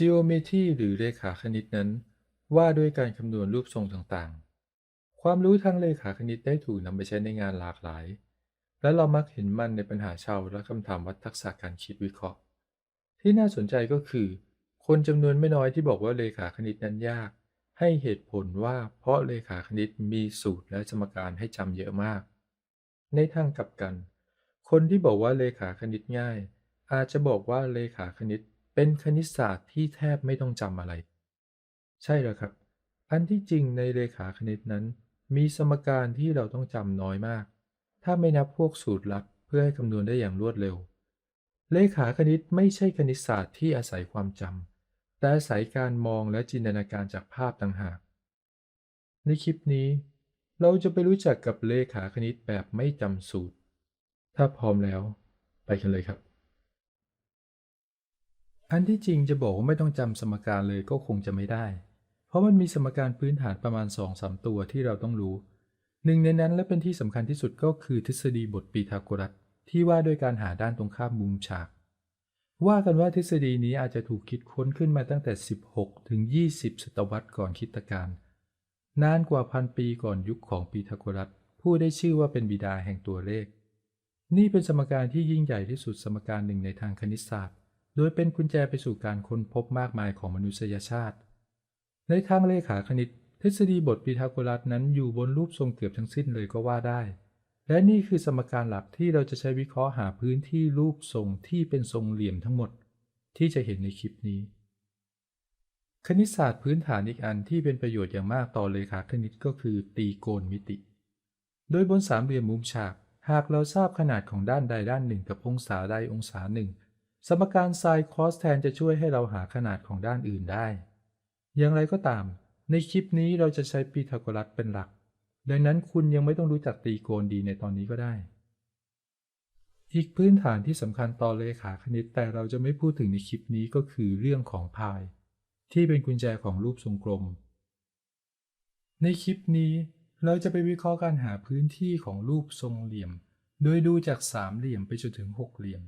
Geometry หรือเลขาคณิตนั้น ว่าด้วยการคำนวณรูปทรงต่างๆ ความรู้ทางเลขาคณิตได้ถูกนำไปใช้ในงานหลากหลาย และเรามักเห็นมันในปัญหาชาวและคำถามวัดทักษะการคิดวิเคราะห์ ที่น่าสนใจก็คือ คนจำนวนไม่น้อยที่บอกว่าเลขาคณิตนั้นยาก ให้เหตุผลว่าเพราะเลขาคณิตมีสูตรและสมการให้จำเยอะมาก ในทางกลับกัน คนที่บอกว่าเลขาคณิตง่าย อาจจะบอกว่าเลขาคณิต เป็นคณิตศาสตร์ที่แทบไม่ต้องจำอะไร ใช่แล้วครับ อันที่จริงในเลขาคณิตนั้น มีสมการที่เราต้องจำน้อยมาก ถ้าไม่นับพวกสูตรลับเพื่อให้คำนวณได้อย่างรวดเร็ว เลขาคณิตไม่ใช่คณิตศาสตร์ที่อาศัยความจำแต่อาศัยการมองและจินตนาการจากภาพต่างหาก ในคลิปนี้ เราจะไปรู้จักกับเลขาคณิตแบบไม่จำสูตร ถ้าพร้อมแล้ว ไปกันเลยครับ อันที่จริงจะบอกว่าไม่ต้องจำสมการเลยก็คงจะไม่ได้ เพราะมันมีสมการพื้นฐานประมาณ2-3ตัวที่เราต้องรู้ หนึ่งในนั้นและเป็นที่สำคัญที่สุดก็คือทฤษฎีบทปีทาโกรัสที่ว่าด้วยการหาด้านตรงข้ามมุมฉาก ว่ากันว่าทฤษฎีนี้อาจจะถูกคิดค้นขึ้นมาตั้งแต่ 16 ถึง 20 ศตวรรษก่อนคริสตกาลนานกว่าพันปีก่อนยุคของปีทาโกรัสผู้ได้ชื่อว่าเป็นบิดาแห่งตัวเลข นี่เป็นสมการที่ยิ่งใหญ่ที่สุดสมการหนึ่งในทางคณิตศาสตร์ โดยเป็นกุญแจไปสู่การค้นพบมากมายของมนุษยชาติ ในทางเลขาคณิต ทฤษฎีบทพีทาโกรัสนั้นอยู่บนรูปทรงเกือบทั้งสิ้นเลยก็ว่าได้ และนี่คือสมการหลักที่เราจะใช้วิเคราะห์หาพื้นที่รูปทรงที่เป็นทรงเหลี่ยมทั้งหมด ที่จะเห็นในคลิปนี้ คณิตศาสตร์พื้นฐานอีกอันที่เป็นประโยชน์อย่างมากต่อเลขาคณิตก็คือ ตีโกณมิติ โดยบนสามเหลี่ยมมุมฉาก หากเราทราบขนาดของด้านใดด้านหนึ่งกับองศาใดองศาหนึ่ง สมการไซน์คอสแทนจะช่วยให้เราหาขนาดของด้านอื่นได้ อย่างไรก็ตาม ในคลิปนี้เราจะใช้พีทาโกรัสเป็นหลัก ดังนั้นคุณยังไม่ต้องรู้จักตรีโกณดีในตอนนี้ก็ได้ อีกพื้นฐานที่สำคัญต่อเลขาคณิตแต่เราจะไม่พูดถึงในคลิปนี้ก็คือเรื่องของพาย ที่เป็นกุญแจของรูปทรงกลม ในคลิปนี้เราจะไปวิเคราะห์การหาพื้นที่ของรูปทรงเหลี่ยม โดยดูจากสามเหลี่ยมไปจนถึงหกเหลี่ยม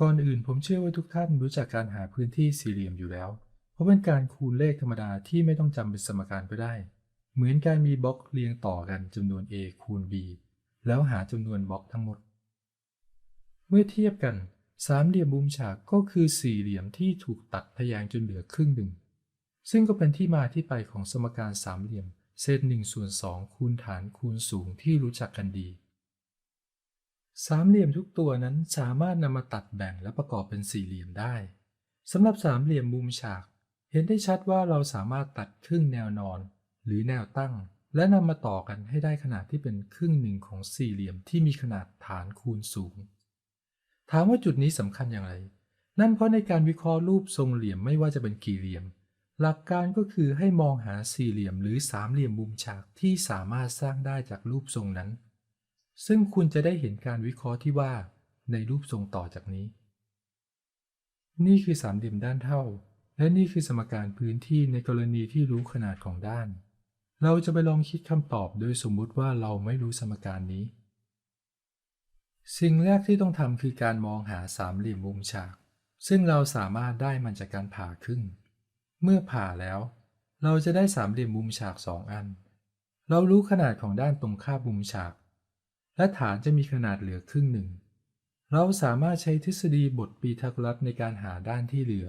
ก่อนอื่นผมเชื่อว่าทุกท่านรู้จักการหาพื้นที่สี่เหลี่ยมอยู่แล้ว เพราะเป็นการคูณเลขธรรมดาที่ไม่ต้องจำเป็นสมการก็ได้ เหมือนการมีบล็อกเรียงต่อกันจำนวน a คูณ b แล้วหาจำนวนบล็อกทั้งหมด เมื่อเทียบกันสามเหลี่ยมมุมฉากก็คือสี่เหลี่ยมที่ถูกตัดทะแยงจนเหลือครึ่งหนึ่ง ซึ่งก็เป็นที่มาที่ไปของสมการสามเหลี่ยม เศษหนึ่งส่วนสองคูณฐานคูณสูงที่รู้จักกันดี สามเหลี่ยมทุกตัวนั้นสามารถนำมาตัดแบ่งและประกอบเป็นสี่เหลี่ยมได้สำหรับสามเหลี่ยมมุมฉาก เห็นได้ชัดว่าเราสามารถตัดครึ่งแนวนอน หรือแนวตั้ง และนำมาต่อกันให้ได้ขนาดที่เป็นครึ่งหนึ่งของสี่เหลี่ยมที่มีขนาดฐานคูณสูง ถามว่าจุดนี้สำคัญอย่างไร นั่นเพราะในการวิเคราะห์รูปทรงเหลี่ยมไม่ว่าจะเป็นกี่เหลี่ยม หลักการก็คือให้มองหาสี่เหลี่ยมหรือสามเหลี่ยมมุมฉากที่สามารถสร้างได้จากรูปทรงนั้น ซึ่งคุณจะได้เห็นการวิเคราะห์ที่ว่าในรูปทรงต่อจากนี้ นี่คือสามเหลี่ยมด้านเท่า และนี่คือสมการพื้นที่ในกรณีที่รู้ขนาดของด้าน เราจะไปลองคิดคำตอบโดยสมมุติว่าเราไม่รู้สมการนี้ สิ่งแรกที่ต้องทำคือการมองหาสามเหลี่ยมมุมฉาก ซึ่งเราสามารถได้มันจากการผ่าครึ่ง เมื่อผ่าแล้ว เราจะได้สามเหลี่ยมมุมฉากสองอัน เรารู้ขนาดของด้านตรงข้ามมุมฉาก และฐานจะมีขนาดเหลือครึ่งหนึ่ง เราสามารถใช้ทฤษฎีบทปีทาโกรัสในการหาด้านที่เหลือ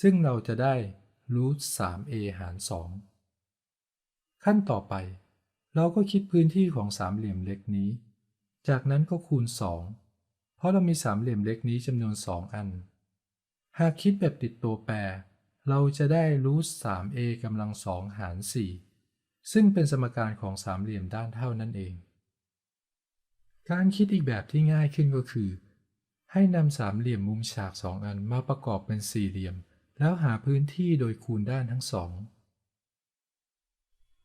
ซึ่งเราจะได้รูท 3a หาร 2 ขั้นต่อไป เราก็คิดพื้นที่ของสามเหลี่ยมเล็กนี้ จากนั้นก็คูณ 2 เพราะเรามีสามเหลี่ยมเล็กนี้จำนวน 2 อัน หากคิดแบบติดตัวแปร เราจะได้รูท 3a กำลังสองหาร 4 ซึ่งเป็นสมการของสามเหลี่ยมด้านเท่านั่นเอง การคิดอีกแบบที่ง่ายขึ้นก็คือ ให้นำสามเหลี่ยมมุมฉากสองอันมาประกอบเป็นสี่เหลี่ยม แล้วหาพื้นที่โดยคูณด้านทั้งสอง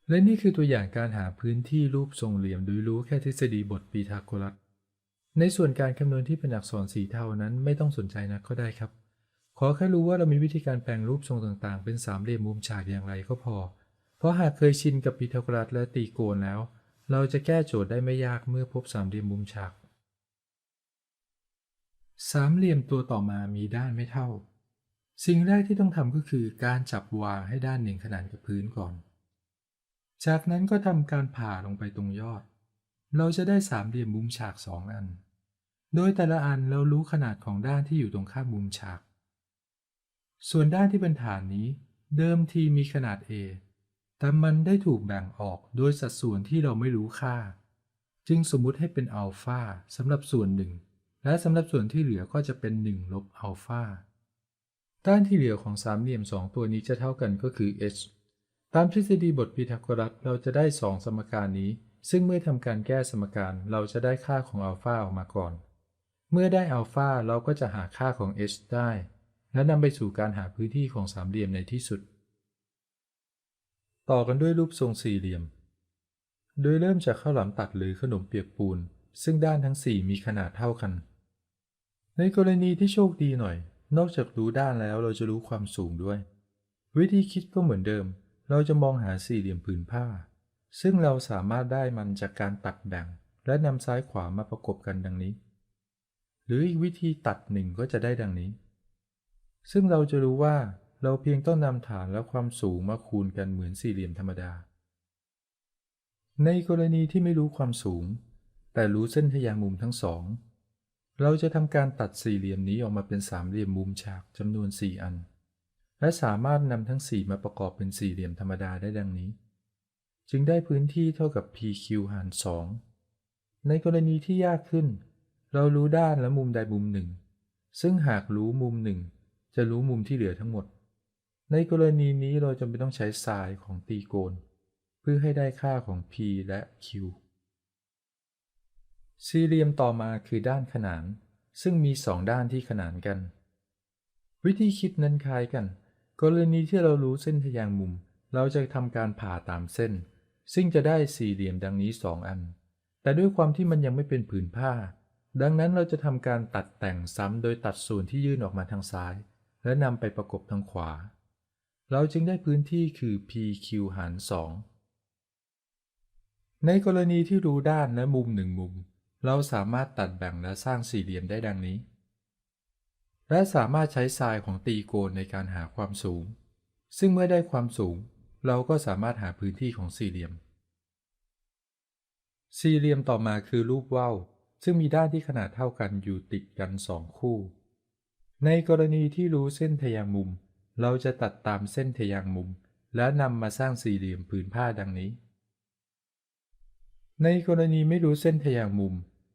และนี่คือตัวอย่างการหาพื้นที่รูปทรงเหลี่ยมโดยรู้แค่ทฤษฎีบทปีทาโกรัสในส่วนการคำนวณที่เป็นอักษรสีเทานั้นไม่ต้องสนใจนะก็ได้ครับ ขอแค่รู้ว่าเรามีวิธีการแปลงรูปทรงต่างๆ เป็นสามเหลี่ยมมุมฉากอย่างไรก็พอ เพราะหากเคยชินกับปีทาโกรัสและตีโกณแล้ว เราจะแก้โจทย์ได้ไม่ยากเมื่อพบสามเหลี่ยมมุมฉาก สามเหลี่ยมตัวต่อมามีด้านไม่เท่า สิ่งแรกที่ต้องทำก็คือการจับวางให้ด้านหนึ่งขนานกับพื้นก่อน จากนั้นก็ทำการผ่าลงไปตรงยอด เราจะได้สามเหลี่ยมมุมฉากสองอัน โดยแต่ละอันเรารู้ขนาดของด้านที่อยู่ตรงข้ามมุมฉาก ส่วนด้านที่เป็นฐานนี้ เดิมทีมีขนาด A แต่มันได้ถูกแบ่งออกโดยสัดส่วนที่เราไม่รู้ค่า จึงสมมุติให้เป็นอัลฟาสำหรับส่วนหนึ่ง และสำหรับส่วนที่เหลือก็จะเป็น1ลบอัลฟาด้านที่เหลือของสามเหลี่ยม 2 ตัวนี้จะเท่ากันก็คือ h ตามทฤษฎีบทพีทาโกรัสเราจะได้ 2 สมการนี้ ซึ่งเมื่อทำการแก้สมการเราจะได้ค่าของอัลฟาออกมาก่อน เมื่อได้อัลฟาเราก็จะหาค่าของ h ได้ และนำไปสู่การหาพื้นที่ของสามเหลี่ยมในที่สุด ต่อกันด้วยรูปทรงสี่เหลี่ยม โดยเริ่มจากข้าวหลามตัดหรือขนมเปียกปูน ซึ่งด้านทั้ง4มีขนาดเท่ากัน ในกรณีที่โชคดีหน่อย นอกจากรู้ด้านแล้วเราจะรู้ความสูงด้วย วิธีคิดก็เหมือนเดิม เราจะมองหาสี่เหลี่ยมผืนผ้า ซึ่งเราสามารถได้มันจากการตัดแบ่ง และนำซ้ายขวามาประกบกันดังนี้ หรืออีกวิธีตัดหนึ่งก็จะได้ดังนี้ ซึ่งเราจะรู้ว่า เราเพียงต้องนำฐานและความสูงมาคูณกันเหมือนสี่เหลี่ยมธรรมดา ในกรณีที่ไม่รู้ความสูง แต่รู้เส้นทะแยงมุมทั้งสอง เราจะทำการตัดสี่เหลี่ยมนี้ออกมาเป็นสามเหลี่ยมมุมฉากจำนวน 4 อัน และสามารถนำทั้ง 4 มาประกอบเป็นสี่เหลี่ยมธรรมดาได้ดังนี้ จึงได้พื้นที่เท่ากับ PQ หาร 2 ในกรณีที่ยากขึ้น เรารู้ด้านและมุมใดมุมหนึ่ง ซึ่งหากรู้มุมหนึ่งจะรู้มุมที่เหลือทั้งหมด ในกรณีนี้เราจำเป็นต้องใช้ไซน์ของตีโกณ เพื่อให้ได้ค่าของ P และ Q สี่เหลี่ยมต่อมาคือด้านขนาน ซึ่งมีสองด้านที่ขนานกัน วิธีคิดนั้นคล้ายกัน กรณีที่เรารู้เส้นทะแยงมุม เราจะทำการผ่าตามเส้น ซึ่งจะได้สี่เหลี่ยมดังนี้สองอัน แต่ด้วยความที่มันยังไม่เป็นผืนผ้า ดังนั้นเราจะทำการตัดแต่งซ้ำโดยตัดส่วนที่ยื่นออกมาทางซ้าย และนำไปประกบทางขวา เราจึงได้พื้นที่คือ PQ หาร 2 ในกรณีที่รู้ด้านและมุมหนึ่งมุม เราสามารถตัดแบ่งและสร้างสี่เหลี่ยมได้ดังนี้ และสามารถใช้ไซน์ของตีโกณในการหาความสูง ซึ่งเมื่อได้ความสูง เราก็สามารถหาพื้นที่ของสี่เหลี่ยม สี่เหลี่ยมต่อมาคือรูปว่าวซึ่งมีด้านที่ขนาดเท่ากันอยู่ติดกันสองคู่ ในกรณีที่รู้เส้นทแยงมุม เราจะตัดตามเส้นทะแยงมุม และนำมาสร้างสี่เหลี่ยมผืนผ้าดังนี้ ในกรณีไม่รู้เส้นทะแยงมุม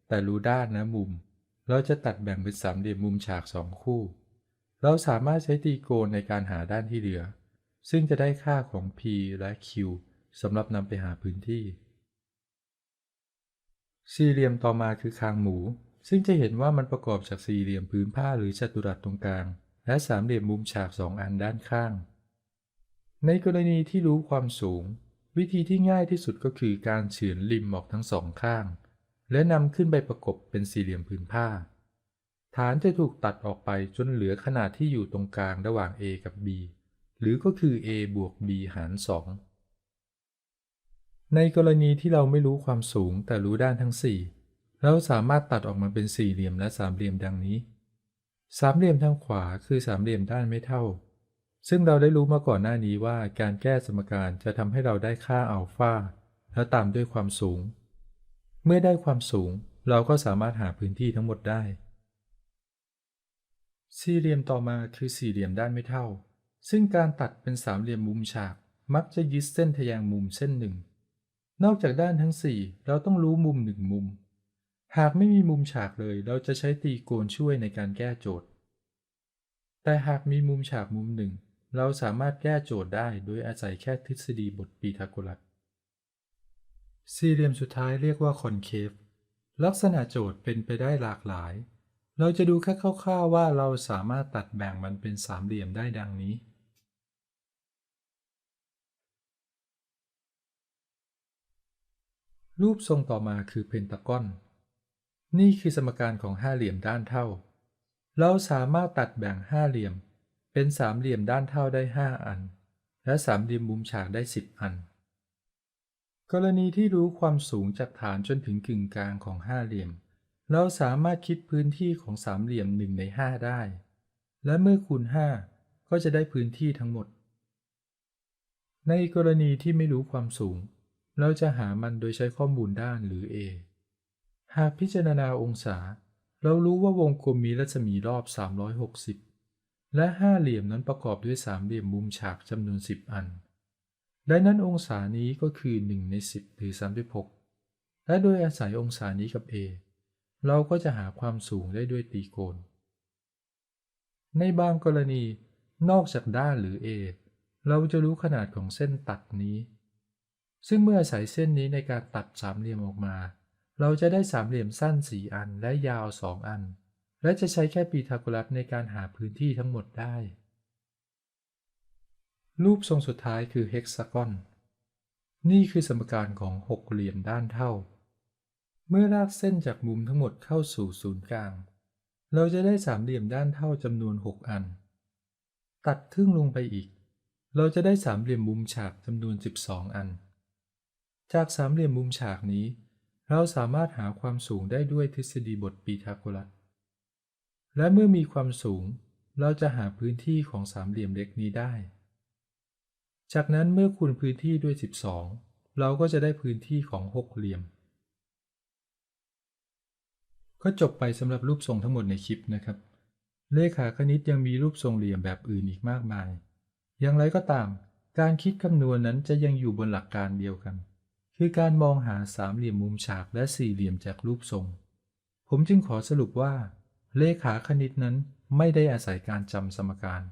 แต่รู้ด้านและมุม เราจะตัดแบ่งเป็นสามเหลี่ยมมุมฉากสองคู่ เราสามารถใช้ตีโกณในการหาด้านที่เหลือ ซึ่งจะได้ค่าของ P และ Q สำหรับนำไปหาพื้นที่ สี่เหลี่ยมต่อมาคือคางหมู ซึ่งจะเห็นว่ามันประกอบจากสี่เหลี่ยมผืนผ้าหรือจัตุรัสตรงกลาง และสามเหลี่ยมมุมฉากสองอันด้านข้าง ในกรณีที่รู้ความสูง วิธีที่ง่ายที่สุดก็คือการเฉือนริมออกทั้งสองข้าง และนำขึ้นไปประกบเป็นสี่เหลี่ยมผืนผ้า ฐานจะถูกตัดออกไปจนเหลือขนาดที่อยู่ตรงกลางระหว่าง A กับ B หรือก็คือ A บวก B หาร 2 ในกรณีที่เราไม่รู้ความสูงแต่รู้ด้านทั้ง 4 เราสามารถตัดออกมาเป็นสี่เหลี่ยมและสามเหลี่ยมดังนี้ สามเหลี่ยมทางขวาคือสามเหลี่ยมด้านไม่เท่า ซึ่งเราได้รู้มาก่อนหน้านี้ว่าการแก้สมการจะทำให้เราได้ค่าอัลฟาแล้วตามด้วยความสูง เมื่อได้ความสูง เราก็สามารถหาพื้นที่ทั้งหมดได้ สี่เหลี่ยมต่อมาคือสี่เหลี่ยมด้านไม่เท่า ซึ่งการตัดเป็นสามเหลี่ยมมุมฉากมักจะยึดเส้นทะแยงมุมเส้นหนึ่ง นอกจากด้านทั้ง 4 เราต้องรู้มุมหนึ่งมุม หากไม่มีมุมฉากเลยเราจะใช้ตีโกณช่วยในการแก้โจทย์ แต่หากมีมุมฉากมุมหนึ่ง เราสามารถแก้โจทย์ได้โดยอาศัยแค่ทฤษฎีบทปีทาโกรัส สี่เหลี่ยมสุดท้ายเรียกว่าคอนเคฟ ลักษณะโจทย์เป็นไปได้หลากหลาย เราจะดูแค่คร่าวๆว่าเราสามารถตัดแบ่งมันเป็นสามเหลี่ยมได้ดังนี้รูปทรงต่อมาคือเพนตากอน นี่คือสมการของห้าเหลี่ยมด้านเท่า เราสามารถตัดแบ่งห้าเหลี่ยม เป็นสามเหลี่ยมด้านเท่าได้ห้าอัน และสามเหลี่ยมมุมฉากได้สิบอัน กรณีที่รู้ความสูงจากฐานจนถึงกึ่งกลางของห้าเหลี่ยม เราสามารถคิดพื้นที่ของสามเหลี่ยมหนึ่งในห้าได้ และเมื่อคูณห้าก็จะได้พื้นที่ทั้งหมด ในกรณีที่ไม่รู้ความสูง เราจะหามันโดยใช้ข้อมูลด้านหรือ a หากพิจารณาองศา เรารู้ว่าวงกลมมีรัศมีรอบ 360 และห้าเหลี่ยมนั้นประกอบด้วยสามเหลี่ยมมุมฉากจำนวน 10 อัน ดังนั้นองศานี้ก็คือ 1 ใน 10 หรือ 36 และโดยอาศัยองศานี้กับ a เราก็จะหาความสูงได้ด้วยตีโกณในบางกรณี นอกจากด้านหรือ a เราจะรู้ขนาดของเส้นตัดนี้ ซึ่งเมื่ออาศัยเส้นนี้ในการตัดสามเหลี่ยมออกมา เราจะได้สามเหลี่ยมสั้น 4 อันและยาว 2 อัน และจะใช้แค่ปีทาโกรัสในการหาพื้นที่ทั้งหมดได้ รูปทรงสุดท้ายคือเฮกซากอน นี่คือสมการของหกเหลี่ยมด้านเท่า เมื่อลากเส้นจากมุมทั้งหมดเข้าสู่ศูนย์กลาง เราจะได้สามเหลี่ยมด้านเท่าจำนวน 6 อัน ตัดครึ่งลงไปอีก เราจะได้สามเหลี่ยมมุมฉากจำนวน 12 อัน จากสามเหลี่ยมมุมฉากนี้ เราสามารถหาความสูงได้ด้วยทฤษฎีบทปีทาโกรัส และเมื่อมีความสูง เราจะหาพื้นที่ของสามเหลี่ยมเล็กนี้ได้ จากนั้นเมื่อคูณพื้นที่ด้วย 12 เราก็จะได้พื้นที่ของหกเหลี่ยม ก็จบไปสำหรับรูปทรงทั้งหมดในคลิปนะครับ เลขาคณิตยังมีรูปทรงเหลี่ยมแบบอื่นอีกมากมาย อย่างไรก็ตาม การคิดคำนวณนั้นจะยังอยู่บนหลักการเดียวกัน คือการมองหาสามเหลี่ยมมุมฉากและสี่เหลี่ยมจากรูปทรง ผมจึงขอสรุปว่า เลขาคณิตนั้นไม่ได้อาศัยการจำสมการ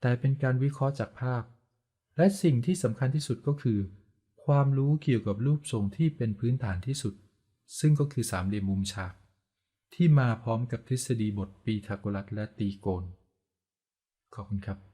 แต่เป็นการวิเคราะห์จากภาพ และสิ่งที่สำคัญที่สุดก็คือ ความรู้เกี่ยวกับรูปทรงที่เป็นพื้นฐานที่สุด ซึ่งก็คือสามเหลี่ยมมุมฉาก ที่มาพร้อมกับทฤษฎีบทปีทาโกรัสและตีโกณขอบคุณครับ